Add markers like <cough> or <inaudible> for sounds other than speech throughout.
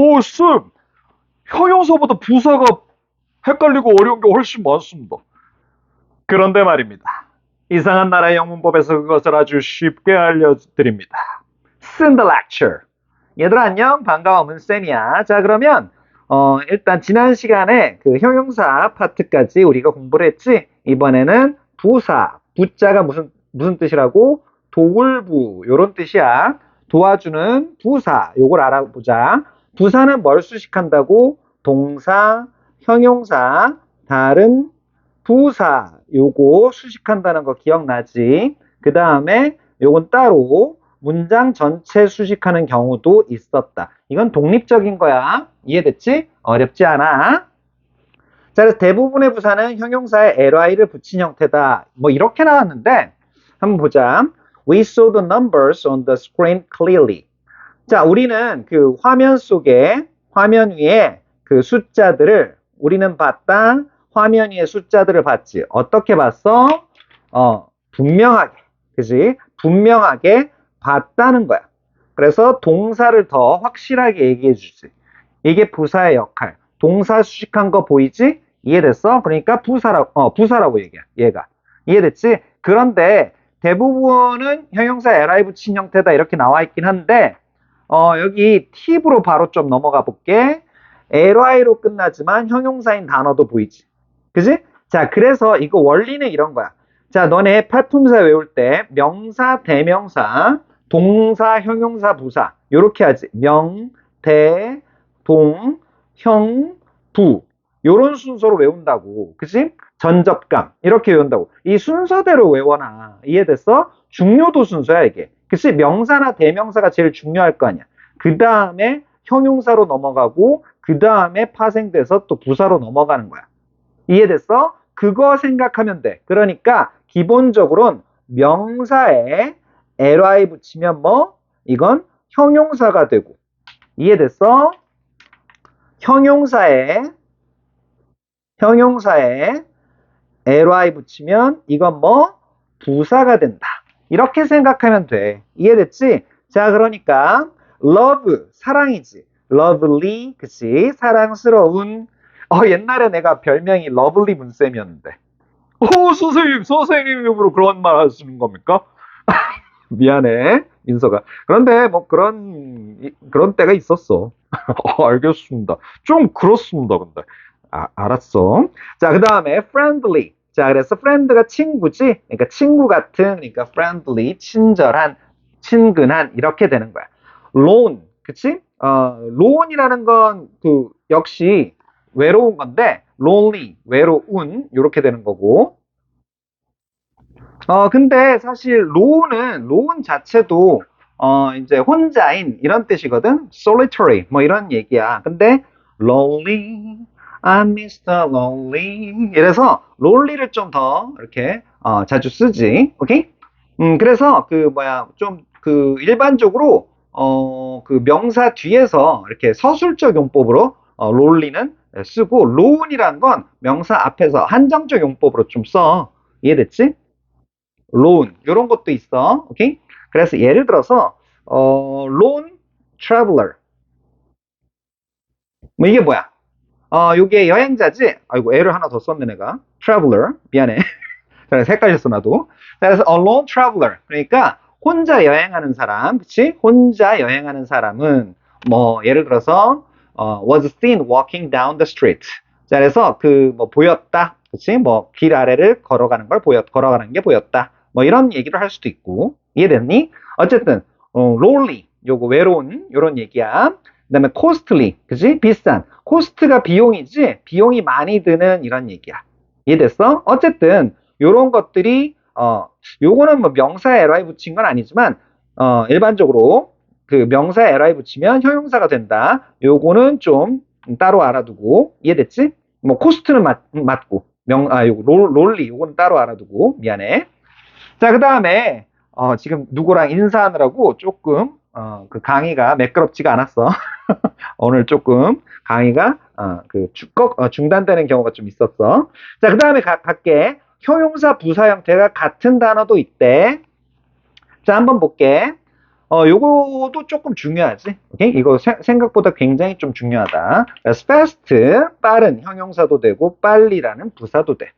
오, 쌤! 형용사보다 부사가 헷갈리고 어려운 게 훨씬 많습니다. 그런데 말입니다. 이상한 나라의 영문법에서 그것을 아주 쉽게 알려드립니다. 쓴 the lecture. 얘들아 안녕 반가워 문쌤이야. 자 그러면 어, 일단 지난 시간에 그 형용사 파트까지 우리가 공부를 했지. 이번에는 부사. 부자가 무슨 무슨 뜻이라고? 도울부 요런 뜻이야. 도와주는 부사. 요걸 알아보자. 부사는 뭘 수식한다고? 동사, 형용사, 다른 부사 요거 수식한다는 거 기억나지? 그 다음에 요건 따로 문장 전체 수식하는 경우도 있었다. 이건 독립적인 거야. 이해됐지? 어렵지 않아. 자, 그래서 대부분의 부사는 형용사에 ly를 붙인 형태다. 뭐 이렇게 나왔는데 한번 보자. We saw the numbers on the screen clearly. 자, 우리는 그 화면 속에 화면 위에 그 숫자들을 우리는 봤다. 화면 위에 숫자들을 봤지. 어떻게 봤어? 어, 분명하게. 그지? 분명하게 봤다는 거야. 그래서 동사를 더 확실하게 얘기해 주지. 이게 부사의 역할. 동사 수식한 거 보이지? 이해됐어? 그러니까 부사라고, 어, 부사라고 얘기야. 얘가. 이해됐지? 그런데 대부분은 형용사 li 붙인 형태다 이렇게 나와 있긴 한데, 어, 여기 팁으로 바로 좀 넘어가 볼게. ly로 끝나지만 형용사인 단어도 보이지. 그지? 자, 그래서 이거 원리는 이런 거야. 자, 너네 팔품사 외울 때 명사, 대명사, 동사, 형용사, 부사 요렇게 하지. 명, 대, 동, 형, 부 요런 순서로 외운다고. 그지? 전접감 이렇게 외운다고. 이 순서대로 외워놔. 이해됐어? 중요도 순서야 이게. 그치? 명사나 대명사가 제일 중요할 거 아니야. 그 다음에 형용사로 넘어가고 그 다음에 파생돼서 또 부사로 넘어가는 거야. 이해됐어? 그거 생각하면 돼. 그러니까 기본적으로는 명사에 ly 붙이면 뭐? 이건 형용사가 되고. 이해됐어? 형용사에 형용사에 ly 붙이면 이건 뭐? 부사가 된다. 이렇게 생각하면 돼. 이해됐지? 자, 그러니까 love 사랑이지. lovely 그치? 사랑스러운 어, 옛날에 내가 별명이 러블리 문쌤이었는데. 오, 선생님, 선생님 입으로 그런 말 하시는 겁니까? <laughs> 미안해, 민서가. 그런데 뭐 그런, 이- 그런 때가 있었어. <laughs> 어, 알겠습니다. 좀 그렇습니다, 근데. 아, 알았어. 자, 그 다음에 friendly. 자, 그래서 friend가 친구지? 그러니까 친구 같은, 그러니까 friendly, 친절한, 친근한, 이렇게 되는 거야. lone, 그치? 어, lone이라는 건 그, 역시 외로운 건데 lonely 외로운 이렇게 되는 거고 어 근데 사실 lone은 lone 자체도 어 이제 혼자인 이런 뜻이거든 solitary 뭐 이런 얘기야 근데 lonely I'm Mr. Lonely 이래서 lonely를 좀 더 이렇게 어, 자주 쓰지 오케이 음 그래서 그 뭐야 좀 그 일반적으로 어 그 명사 뒤에서 이렇게 서술적 용법으로 어, 롤리는 쓰고 loan이란 건 명사 앞에서 한정적 용법으로 좀 써. 이해됐지? loan 이런 것도 있어. 오케이? 그래서 예를 들어서 어, loan traveler 뭐 이게 뭐야? 어, 요게 여행자지? 아이고 애를 하나 더 썼네 내가. traveler 미안해. <laughs> 그래서 헷갈렸어 나도. 그래서 a lone traveler 그러니까 혼자 여행하는 사람, 그치? 혼자 여행하는 사람은 뭐 예를 들어서 어, was seen walking down the street. 자, 그래서 그 뭐 보였다. 그치? 뭐 길 아래를 걸어가는 걸 보였, 걸어가는 게 보였다. 뭐 이런 얘기를 할 수도 있고. 이해됐니? 어쨌든, 어, lonely. 요거 외로운, 요런 얘기야. 그 다음에 costly. 그치? 비싼. 코스트가 비용이지, 비용이 많이 드는 이런 얘기야. 이해됐어? 어쨌든, 요런 것들이, 어, 요거는 뭐 명사에 ly 붙인 건 아니지만, 어, 일반적으로 그 명사에 ly 붙이면 형용사가 된다. 요거는 좀 따로 알아두고 이해됐지? 뭐 코스트는 맞, 맞고 명, 아, 요거 롤, 롤리 요거는 따로 알아두고 미안해. 자, 그 다음에 어, 지금 누구랑 인사하느라고 조금 어, 그 강의가 매끄럽지가 않았어. <laughs> <laughs> 오늘 조금 강의가 어, 그 어, 중단되는 경우가 좀 있었어. 자, 그 다음에 갈게. 형용사 부사 형태가 같은 단어도 있대. 자, 한번 볼게. 어, 요거도 조금 중요하지. 오케이? 이거 세- 생각보다 굉장히 좀 중요하다. 그래서 fast, 빠른 형용사도 되고, 빨리라는 부사도 돼.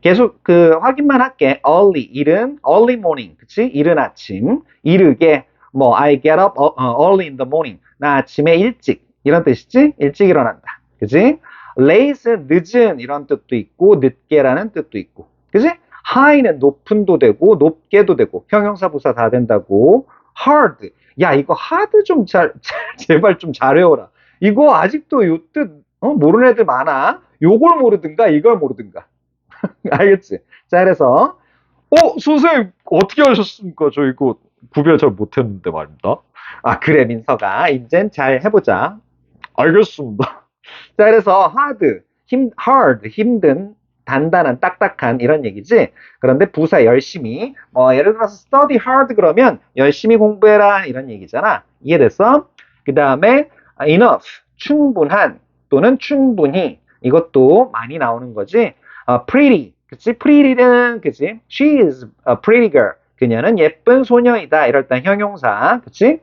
계속 그 확인만 할게. early, 이른, early morning. 그치? 이른 아침. 이르게, 뭐, I get up 어, 어, early in the morning. 나 아침에 일찍. 이런 뜻이지? 일찍 일어난다. 그치? late, 늦은 이런 뜻도 있고, 늦게라는 뜻도 있고. 그치? high는 높은도 되고, 높게도 되고, 형용사 부사 다 된다고. hard. 야, 이거 hard 좀 잘, <laughs> 제발 좀 잘 외워라. 이거 아직도 요 뜻, 어? 모르는 애들 많아. 요걸 모르든가, 이걸 모르든가. <laughs> 알겠지? 자, 그래서, 어, 선생님, 어떻게 하셨습니까? 저 이거 구별 잘 못했는데 말입니다. 아, 그래, 민서가. 이젠 잘 해보자. 알겠습니다. <laughs> 자, 그래서 hard, 힘, hard, 힘든, 단단한, 딱딱한 이런 얘기지. 그런데 부사 열심히, 뭐, 예를 들어서 study hard 그러면 열심히 공부해라 이런 얘기잖아. 이해됐어? 그 다음에 enough, 충분한 또는 충분히 이것도 많이 나오는 거지. 어, pretty, 그치? pretty는, 그치? She is a pretty girl. 그녀는 예쁜 소녀이다. 이럴 땐 형용사, 그치?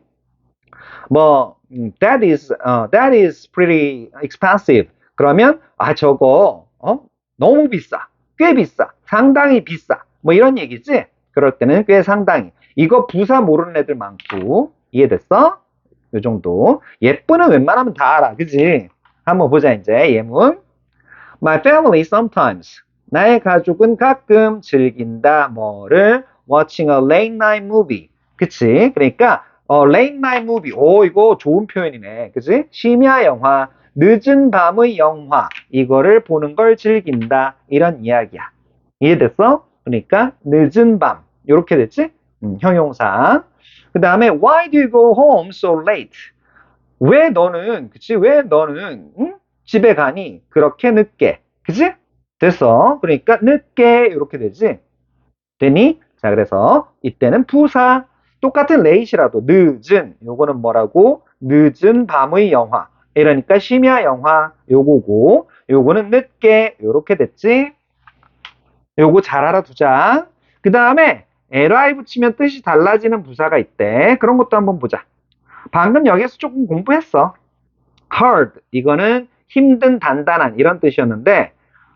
뭐, 음, that is, 어, that is pretty expensive. 그러면, 아, 저거, 어? 너무 비싸. 꽤 비싸. 상당히 비싸. 뭐 이런 얘기지? 그럴 때는 꽤 상당히. 이거 부사 모르는 애들 많고. 이해됐어? 요 정도. 예쁘는 웬만하면 다 알아. 그지? 한번 보자, 이제. 예문. My family sometimes. 나의 가족은 가끔 즐긴다. 뭐를? Watching a late night movie. 그치? 그러니까, 어, late night movie. 오, 이거 좋은 표현이네. 그치? 심야 영화. 늦은 밤의 영화. 이거를 보는 걸 즐긴다. 이런 이야기야. 이해됐어? 그러니까, 늦은 밤. 요렇게 됐지? 음, 형용사. 그 다음에, why do you go home so late? 왜 너는, 그치? 왜 너는, 응? 집에 가니? 그렇게 늦게. 그치? 됐어. 그러니까, 늦게. 이렇게 되지? 되니? 자, 그래서, 이때는 부사. 똑같은 late이라도, 늦은. 요거는 뭐라고? 늦은 밤의 영화. 이러니까, 심야 영화. 요거고, 요거는 늦게. 요렇게 됐지? 요거 잘 알아두자. 그 다음에, ly 붙이면 뜻이 달라지는 부사가 있대. 그런 것도 한번 보자. 방금 여기서 조금 공부했어. hard 이거는 힘든 단단한 이런 뜻이었는데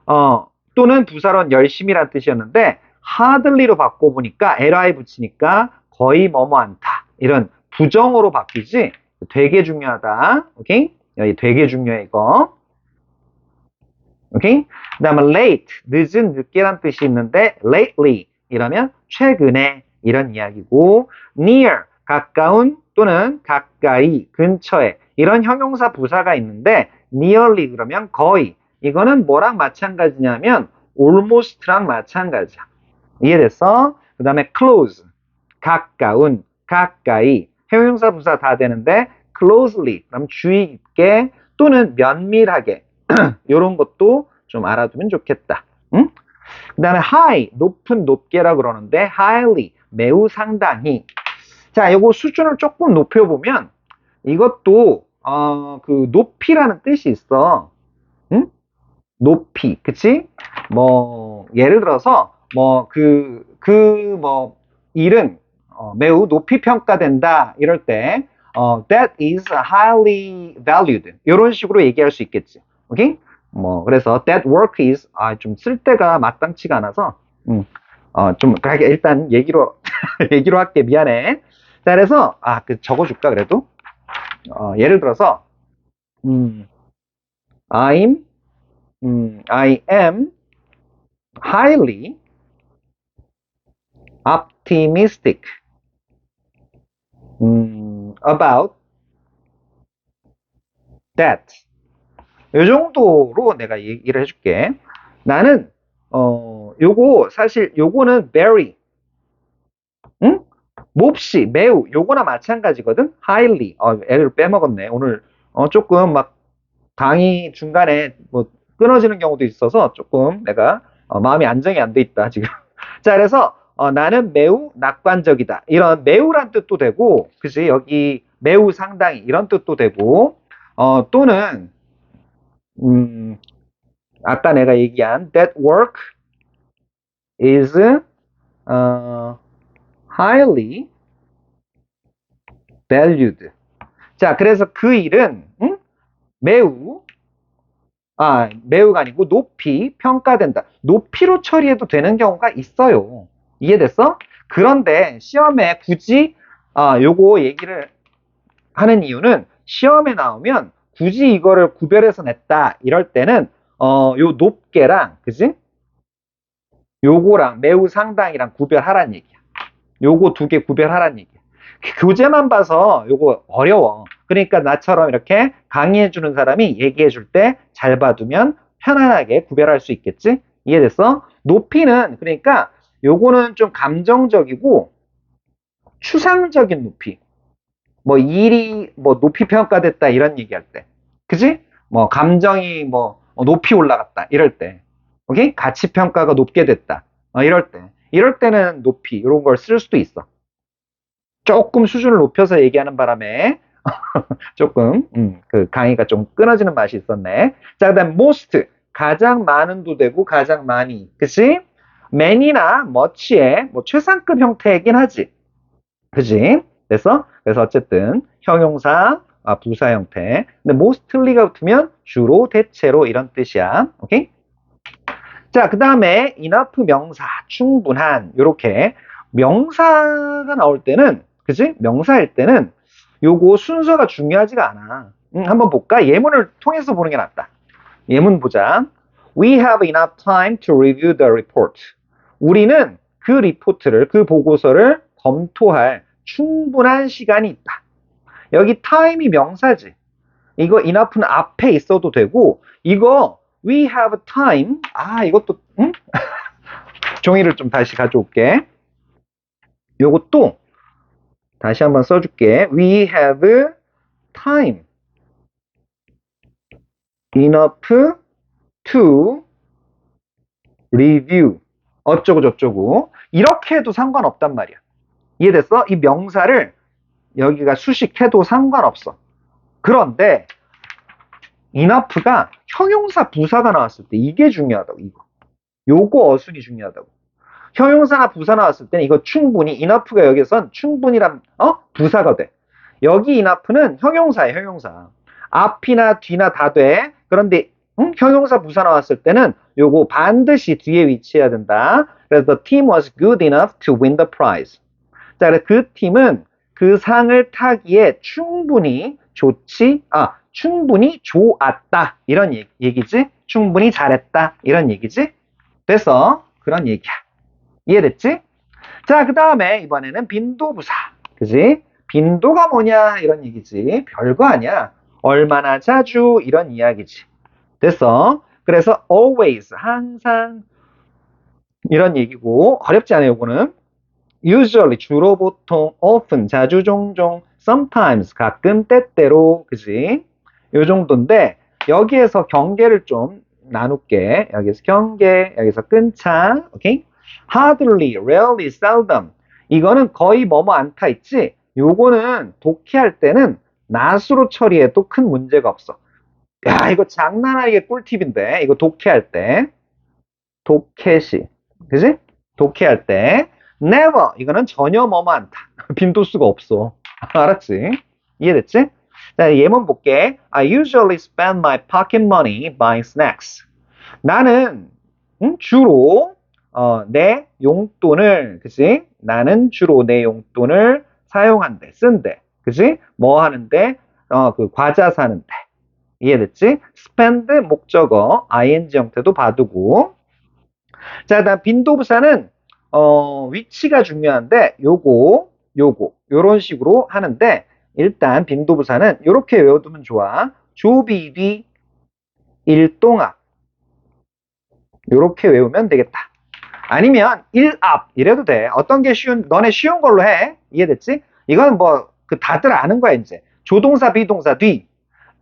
어 또는 부사론 열심히란 뜻이었는데 hardly로 바꿔보니까 ly 붙이니까 거의 뭐뭐 않다. 이런 부정어로 바뀌지? 되게 중요하다. 오케이? 여기 되게 중요해 이거. 오케이? 그 다음에 late 늦은 늦게란 뜻이 있는데 lately 이러면 최근에 이런 이야기고 near 가까운 또는 가까이, 근처에 이런 형용사 부사가 있는데 nearly 그러면 거의. 이거는 뭐랑 마찬가지냐면 almost랑 마찬가지야. 이해됐어? 그 다음에 close 가까운, 가까이 형용사 부사 다 되는데 closely 그럼 주의 깊게 또는 면밀하게 <clears throat> 이런 것도 좀 알아두면 좋겠다. 응? 그 다음에 high 높은 높게라 그러는데 highly 매우 상당히 자, 요거 수준을 조금 높여보면 이것도 어, 그 높이라는 뜻이 있어. 응? 높이, 그치? 뭐 예를 들어서 뭐 그 그 뭐 일은 어, 매우 높이 평가된다 이럴 때 어, that is highly valued 이런 식으로 얘기할 수 있겠지. 오케이? 뭐 그래서 that work is 아, 좀 쓸데가 마땅치가 않아서 음, 어, 좀 그렇게 일단 얘기로 <laughs> 얘기로 할게 미안해. 자, 그래서, 아, 그, 적어줄까, 그래도? 어, 예를 들어서, 음, I'm, 음, I am highly optimistic, 음, about that. 요 정도로 내가 얘기를 해줄게. 나는, 어, 요거, 사실, 요거는 very, 응? 몹시, 매우, 요거나 마찬가지거든? highly, 어, 애를 빼먹었네. 오늘, 어, 조금 막, 강의 중간에 뭐, 끊어지는 경우도 있어서 조금 내가, 어, 마음이 안정이 안 돼 있다, 지금. <laughs> 자, 그래서, 어, 나는 매우 낙관적이다. 이런 매우란 뜻도 되고, 그지? 여기 매우 상당히 이런 뜻도 되고, 어, 또는, 음, 아까 내가 얘기한 that work is, 어, highly valued. 자, 그래서 그 일은 응? 매우 아, 매우가 아니고 높이 평가된다. 높이로 처리해도 되는 경우가 있어요. 이해됐어? 그런데 시험에 굳이 아, 요거 얘기를 하는 이유는 시험에 나오면 굳이 이거를 구별해서 냈다 이럴 때는 어, 요 높게랑 그지? 요거랑 매우 상당이랑 구별하란 얘기야. 요거 두 개 구별하란 얘기야. 교재만 봐서 요거 어려워. 그러니까 나처럼 이렇게 강의해 주는 사람이 얘기해 줄 때 잘 봐두면 편안하게 구별할 수 있겠지? 이해됐어? 높이는 그러니까 요거는 좀 감정적이고 추상적인 높이. 뭐 일이 뭐 높이 평가됐다 이런 얘기할 때. 그지? 뭐 감정이 뭐 어, 높이 올라갔다 이럴 때. 오케이? 가치 평가가 높게 됐다. 어, 이럴 때. 이럴 때는 높이 이런 걸 쓸 수도 있어. 조금 수준을 높여서 얘기하는 바람에 <laughs> 조금 음, 그 강의가 좀 끊어지는 맛이 있었네. 자, 그다음 most 가장 많은도 되고 가장 많이, 그치? Many나 much의 뭐 최상급 형태이긴 하지. 그지? 됐어? 그래서 어쨌든 형용사, 아, 부사 형태. 근데 mostly가 붙으면 주로, 대체로 이런 뜻이야. 오케이? 자, 그 다음에 enough 명사, 충분한 요렇게 명사가 나올 때는 그지? 명사일 때는 요거 순서가 중요하지가 않아. 음, 한번 볼까? 예문을 통해서 보는 게 낫다. 예문 보자. We have enough time to review the report. 우리는 그 리포트를, 그 보고서를 검토할 충분한 시간이 있다. 여기 time이 명사지. 이거 enough는 앞에 있어도 되고, 이거 we have time. 아, 이것도, 응? <laughs> 종이를 좀 다시 가져올게. 요것도 다시 한번 써줄게. We have time enough to review. 어쩌고 저쩌고. 이렇게 해도 상관없단 말이야. 이해됐어? 이 명사를 여기가 수식해도 상관없어. 그런데 enough가 형용사 부사가 나왔을 때 이게 중요하다고, 이거. 요거 어순이 중요하다고. 형용사나 부사 나왔을 때는 이거 충분히 enough가 여기선 충분히란 어 부사가 돼. 여기 enough는 형용사야 형용사. 앞이나 뒤나 다 돼. 그런데 응? 형용사 부사 나왔을 때는 요거 반드시 뒤에 위치해야 된다. 그래서 the team was good enough to win the prize. 자, 그래서 그 팀은 그 상을 타기에 충분히 좋지, 아, 충분히 좋았다. 이런 얘기, 얘기지? 충분히 잘했다. 이런 얘기지? 됐어. 그런 얘기야. 이해됐지? 자, 그 다음에 이번에는 빈도부사. 그지? 빈도가 뭐냐? 이런 얘기지. 별거 아니야. 얼마나 자주? 이런 이야기지. 됐어? 그래서 always, 항상 이런 얘기고 어렵지 않아요, 요거는. usually, 주로 보통, often, 자주 종종, sometimes, 가끔, 때때로, 그지? 요 정도인데 여기에서 경계를 좀 나눌게. 여기서 경계, 여기서 끈차, 오케이? hardly, rarely, seldom. 이거는 거의 뭐뭐 않다 있지? 요거는 독해할 때는 낫으로 처리해도 큰 문제가 없어. 야, 이거 장난 아니게 꿀팁인데. 이거 독해할 때. 독해시. 그지? 독해할 때. never. 이거는 전혀 뭐뭐 않다. <laughs> 빈도수가 없어. <laughs> 알았지? 이해됐지? 자, 예문 볼게. I usually spend my pocket money buying snacks. 나는 음, 주로 어, 내 용돈을, 그지? 나는 주로 내 용돈을 사용한대, 쓴대, 그지? 뭐 하는데? 어, 그 과자 사는데. 이해됐지? spend 목적어, ing 형태도 봐두고. 자, 다음 빈도부사는 어, 위치가 중요한데, 요거, 요거, 요런 식으로 하는데, 일단 빈도부사는 이렇게 외워두면 좋아. 조비 뒤 일동합. 요렇게 외우면 되겠다. 아니면 일앞 이래도 돼. 어떤 게 쉬운 너네 쉬운 걸로 해. 이해됐지? 이건 뭐 그 다들 아는 거야 이제. 조동사 비동사 뒤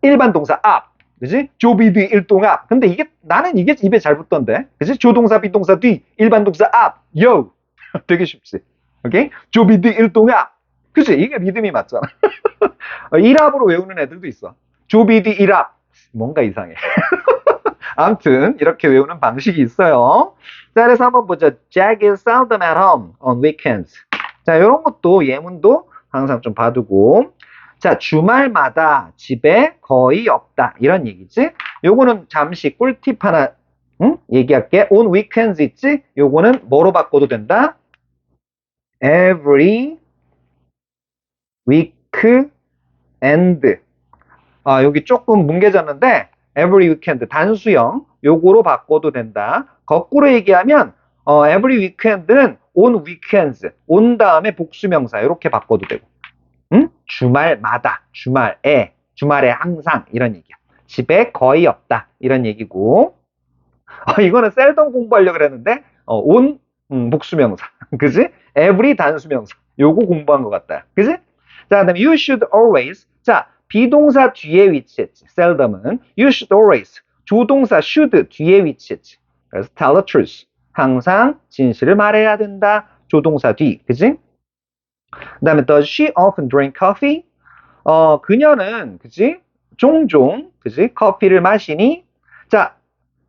일반 동사 앞. 그지? 조비 뒤 일동합. 근데 이게 나는 이게 입에 잘 붙던데. 그지? 조동사 비동사 뒤 일반 동사 앞. 요. <laughs> 되게 쉽지. 오케이? 조비 뒤 일동합. 그지? 이게 리듬이 맞잖아. <laughs> 일합으로 외우는 애들도 있어. 조비 뒤 일합. 뭔가 이상해. <laughs> 아무튼 이렇게 외우는 방식이 있어요. 자, 그래서 한번 보자. Jack is seldom at home on weekends. 자, 이런 것도 예문도 항상 좀 봐두고. 자, 주말마다 집에 거의 없다. 이런 얘기지. 요거는 잠시 꿀팁 하나, 응? 얘기할게. on weekends 있지? 요거는 뭐로 바꿔도 된다? every weekend. 아, 여기 조금 뭉개졌는데, every weekend, 단수형, 요거로 바꿔도 된다. 거꾸로 얘기하면, 어, every weekend는 on weekends, 온 다음에 복수명사, 이렇게 바꿔도 되고. 응? 주말마다, 주말에, 주말에 항상, 이런 얘기야. 집에 거의 없다, 이런 얘기고. 어, 이거는 셀덤 공부하려고 그랬는데, 어, on, 음, 복수명사. <laughs> 그지? every 단수명사. 요거 공부한 것 같다. 그지? 자, 그 다음에 you should always. 자, 비동사 뒤에 위치했지. seldom은. you should always. 조동사 should 뒤에 위치했지. 그래서 tell the truth. 항상 진실을 말해야 된다. 조동사 뒤. 그지? 그 다음에 does she often drink coffee? 어, 그녀는, 그지? 종종, 그지? 커피를 마시니? 자,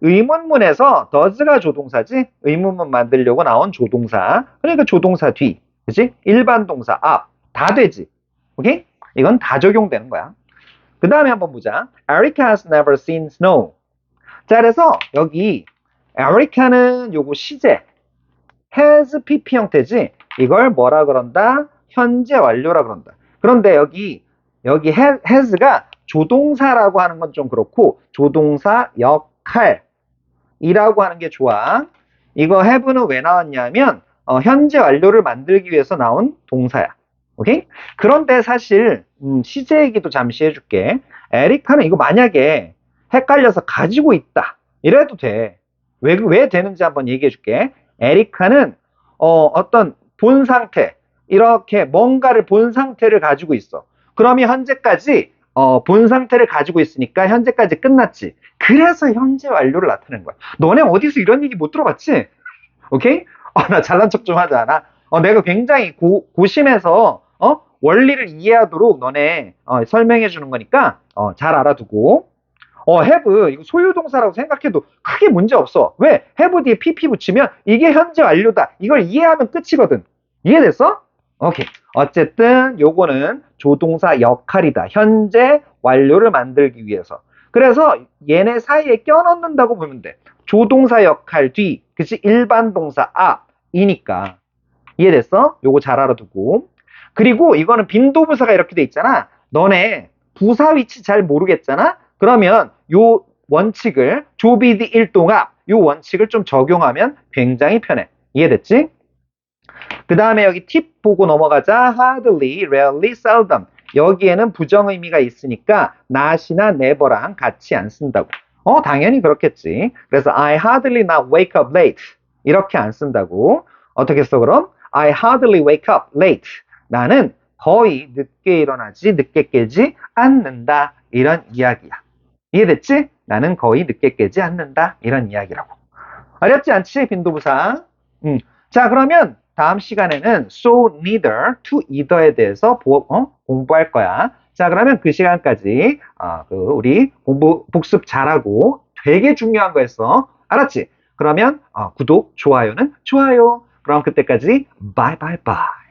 의문문에서 does가 조동사지? 의문문 만들려고 나온 조동사. 그러니까 조동사 뒤. 그지? 일반 동사 앞. 다 되지. 오케이? 이건 다 적용되는 거야. 그 다음에 한번 보자. Erica has never seen snow. 자, 그래서 여기 Erica는 요거 시제. has pp 형태지. 이걸 뭐라 그런다? 현재 완료라 그런다. 그런데 여기 여기 ha- has가 조동사라고 하는 건 좀 그렇고 조동사 역할이라고 하는 게 좋아. 이거 have는 왜 나왔냐면 어, 현재 완료를 만들기 위해서 나온 동사야. 오케이? 그런데 사실 음, 시제 얘기도 잠시 해줄게. 에리카는 이거 만약에 헷갈려서 가지고 있다. 이래도 돼. 왜, 왜 되는지 한번 얘기해 줄게. 에리카는 어, 어떤 본 상태, 이렇게 뭔가를 본 상태를 가지고 있어. 그러면 현재까지 어, 본 상태를 가지고 있으니까 현재까지 끝났지. 그래서 현재 완료를 나타내는 거야. 너네 어디서 이런 얘기 못 들어봤지? 오케이? 어, 나 잘난 척 좀 하지 않아? 어, 내가 굉장히 고, 고심해서 어? 원리를 이해하도록 너네 어, 설명해 주는 거니까 어, 잘 알아두고 어, have 이거 소유동사라고 생각해도 크게 문제 없어. 왜? have 뒤에 pp 붙이면 이게 현재 완료다. 이걸 이해하면 끝이거든. 이해됐어? 오케이. 어쨌든 요거는 조동사 역할이다. 현재 완료를 만들기 위해서. 그래서 얘네 사이에 껴넣는다고 보면 돼. 조동사 역할 뒤, 그치? 일반 동사 앞이니까. 이해됐어? 요거 잘 알아두고. 그리고 이거는 빈도부사가 이렇게 돼 있잖아. 너네 부사 위치 잘 모르겠잖아? 그러면 요 원칙을 조비디 일동합 요 원칙을 좀 적용하면 굉장히 편해. 이해됐지? 그 다음에 여기 팁 보고 넘어가자. hardly, rarely, seldom. 여기에는 부정 의미가 있으니까 not이나 never랑 같이 안 쓴다고. 어, 당연히 그렇겠지. 그래서 I hardly not wake up late. 이렇게 안 쓴다고. 어떻게 써 그럼? I hardly wake up late. 나는 거의 늦게 일어나지, 늦게 깨지 않는다. 이런 이야기야. 이해됐지? 나는 거의 늦게 깨지 않는다. 이런 이야기라고. 어렵지 않지? 빈도부사. 음. 자, 그러면 다음 시간에는 so neither to either에 대해서 보- 어? 공부할 거야. 자, 그러면 그 시간까지 어, 그 우리 공부 복습 잘하고 되게 중요한 거였어. 알았지? 그러면 어, 구독, 좋아요는 좋아요. 그럼 그때까지 바이바이바이.